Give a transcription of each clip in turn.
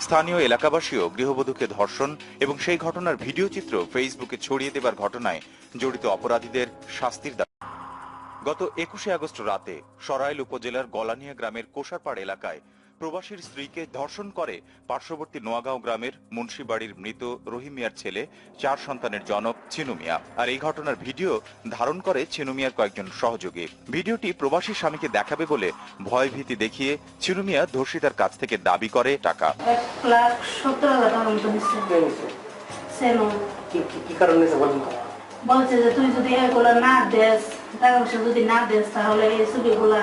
স্থানীয় এলাকাবাসীও গৃহবধূকে ধর্ষণ এবং সেই ঘটনার ভিডিও চিত্র ফেসবুকে ছড়িয়ে দেবার ঘটনায় জড়িত অপরাধীদের শাস্তির দাবি। গত একুশে আগস্ট রাতে সরাইল উপজেলার গলানিয়া গ্রামের কোষারপাড় এলাকায় প্রবাসীর স্ত্রীকে ধর্ষণ করে পার্শ্ববর্তী নোয়াগাঁও গ্রামের মুন্সিবাড়ির মৃত রহিম মিয়ার ছেলে চার সন্তানের জনক ছিনু মিয়া। আর এই ঘটনার ভিডিও ধারণ করে ছিনু মিয়ার কয়েকজন সহযোগী। ভিডিওটি প্রবাসী স্বামীকে দেখাবে বলে ভয়ভীতি দেখিয়ে ছিনু মিয়া ধর্ষিতার কাছ থেকে দাবি করে টাকা। কে কারণে? বলছে যে তুই যদি এগুলো না দেস টাকা পয়সা যদি না দেস তাহলে এই ছবিগুলা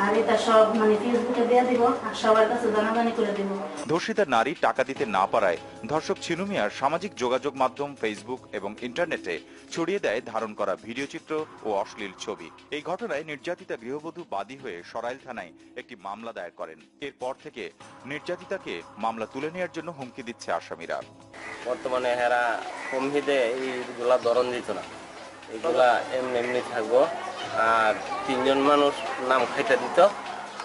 আর এটা সব মানে ফেসবুকে দিয়ে দিব আর সবার কাছে জানাজানি করে দিব। ধর্ষিতা নারী টাকা দিতে না পারায় ধর্ষক ছিনু মিয়ার সামাজিক যোগাযোগ মাধ্যম ফেসবুক এবং ইন্টারনেটে ছড়িয়ে দেয় ধারণ করা ভিডিও চিত্র ও অশ্লীল ছবি। এই ঘটনায় নির্যাতিতা গৃহবধূ বাদী হয়ে সরাইল থানায় একটি মামলা দায়ের করেন। এরপর থেকে নির্যাতিতাকে মামলা তুলে নেওয়ার জন্য হুমকি দিচ্ছে আসামিরা। বর্তমানে হেরা কমহিদে এইগুলা ধরন দিত না। এগুলা এমনি এমনি থাকব। আর তিনজন মানুষ নাম খাইটা দিত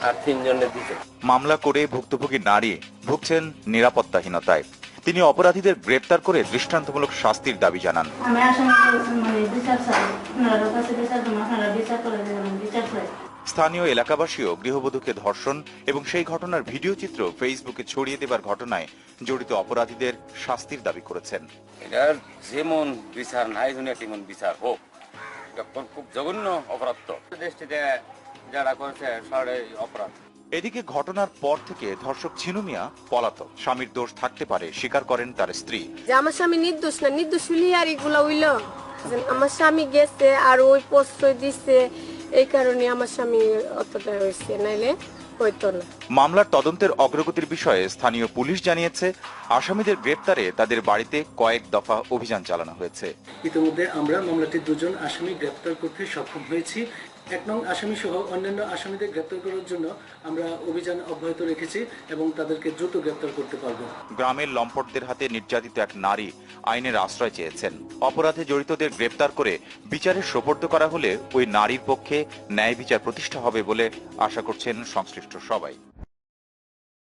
আর তিনজনে দিত। মামলা করে ভুক্তভোগী নারী ভুগছেন নিরাপত্তাহীনতায়। তিনি অপরাধীদের গ্রেপ্তার করে দৃষ্টান্তমূলক শাস্তির দাবি জানান। মানে স্থানীয় এলাকাবাসীও গৃহবধূকে ধর্ষণ এবং সেই ঘটনার ভিডিও চিত্র ফেসবুকে ছড়িয়ে দেবার ঘটনায় জড়িত অপরাধীদের শাস্তির দাবি করেছেন। এটার যেমন বিচার নাই জন্য তেমন বিচার হোক। এটা খুব- জঘন্য অপরাধ তো। দৃষ্টিতে যারা করছে সারে অপরাধ। এদিকে ঘটনার পর থেকে ধর্ষক ছিনু মিয়া পলাতক। স্বামীর দোষ থাকতে পারে স্বীকার করেন তার স্ত্রী। যে আমার স্বামী নির্দোষ না নির্দোষ আর এগুলা হইল। যে আমার স্বামী গেছে আর ওই প্রশ্রয় দিচ্ছে এই কারণে আমার স্বামী অতটা হয়েছে। নাইলে হইতো না। মামলার তদন্তের অগ্রগতির বিষয়ে স্থানীয় পুলিশ জানিয়েছে আসামিদের গ্রেপ্তারে তাদের বাড়িতে কয়েক দফা অভিযান চালানো হয়েছে। ইতিমধ্যে আমরা মামলাটির দুজন আসামি গ্রেপ্তার করতে সক্ষম হয়েছি। এক নং আসামি সহ অন্যান্য আসামিদের গ্রেপ্তার করার জন্য আমরা অভিযান অব্যাহত রেখেছি এবং তাদেরকে দ্রুত গ্রেপ্তার করতে পারব। গ্রামের লম্পটদের হাতে নির্যাতিত এক নারী আইনের আশ্রয় চেয়েছেন। অপরাধে জড়িতদের গ্রেপ্তার করে বিচারের সোপর্দ করা হলে ওই নারীর পক্ষে ন্যায় বিচার প্রতিষ্ঠা হবে বলে আশা করছেন সংশ্লিষ্ট সবাই।